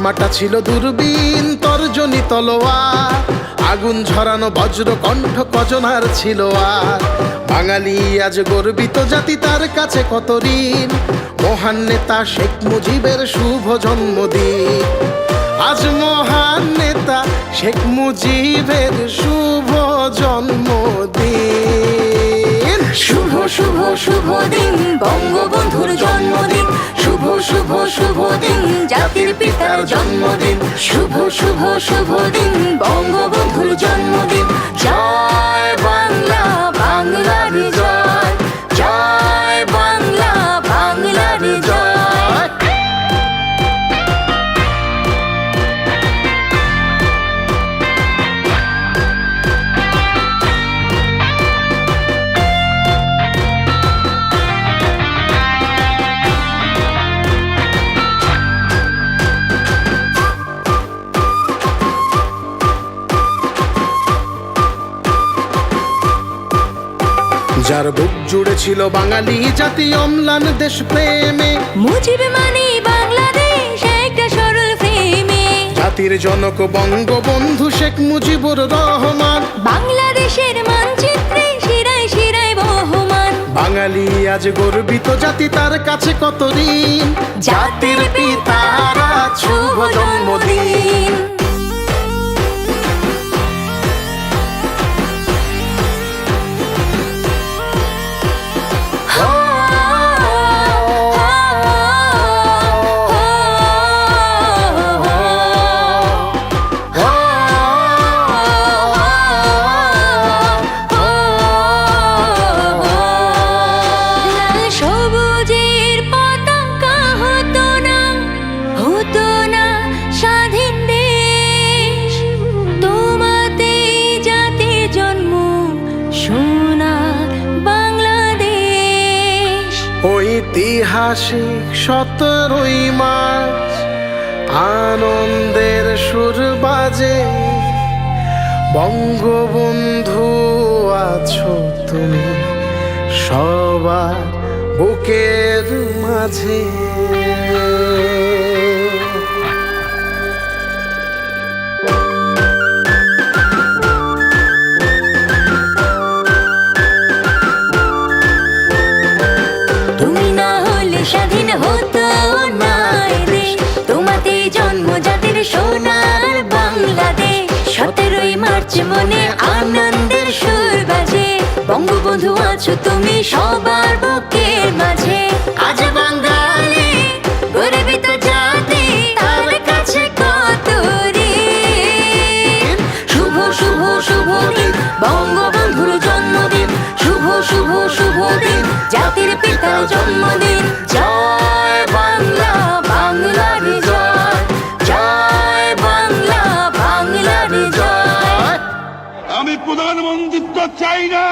কামাটা ছিল দূরবীন, তর্জনী তলোয়ার। আগুন ঝরানো বজ্র কণ্ঠ কজনার ছিল আর। বাঙালি আজ গর্বিত জাতি, তার কাছে কত ঋণ? মহান নেতা শেখ মুজিবের শুভ জন্মদিন। আজ মহান নেতা শেখ মুজিবের শুভ জন্মদিন। শুভ শুভ শুভ দিন বঙ্গবন্ধুর পিতার জন্মদিন। শুভ শুভ শুভ দিন বঙ্গবন্ধুর জন্মদিন। যার বুক জুড়ে ছিল বাঙালি জাতি অম্লান দেশ প্রেমে মুজিব মানে বাংলাদেশ একটা সরল প্রেমে। জাতির জনক বঙ্গবন্ধু শেখ মুজিবুর রহমান। বাংলাদেশের মানচিত্রে শিরায় শিরায় বহমান। বাঙালি আজ গর্বিত জাতি তার কাছে কত ঋণ? জাতির ঐতিহাসিক সতেরোই মার্চ আনন্দের সুর বাজে। বঙ্গবন্ধু আছো তুমি সবার বুকের মাঝে। সোনার বাংলাদেশ। সতেরোই মার্চ মনে আনন্দের সুর বাজে। বঙ্গবন্ধু আছো তুমি সবার বুকের মাঝে। আজ বাঙালি গর্বিত জাতি, তার কাছে কত শুভ শুভ শুভ দিন, বঙ্গবন্ধুর জন্মদিন। শুভ শুভ শুভ দিন, জাতির পিতার জন্মদিন। জয় প্রধানমন্ত্রিত্ব চাই না।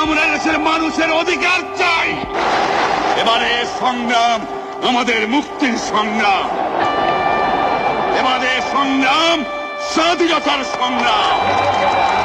আমরা দেশের মানুষের অধিকার চাই। এবারে সংগ্রাম, আমাদের মুক্তির সংগ্রাম। এবারে সংগ্রাম, স্বাধীনতার সংগ্রাম।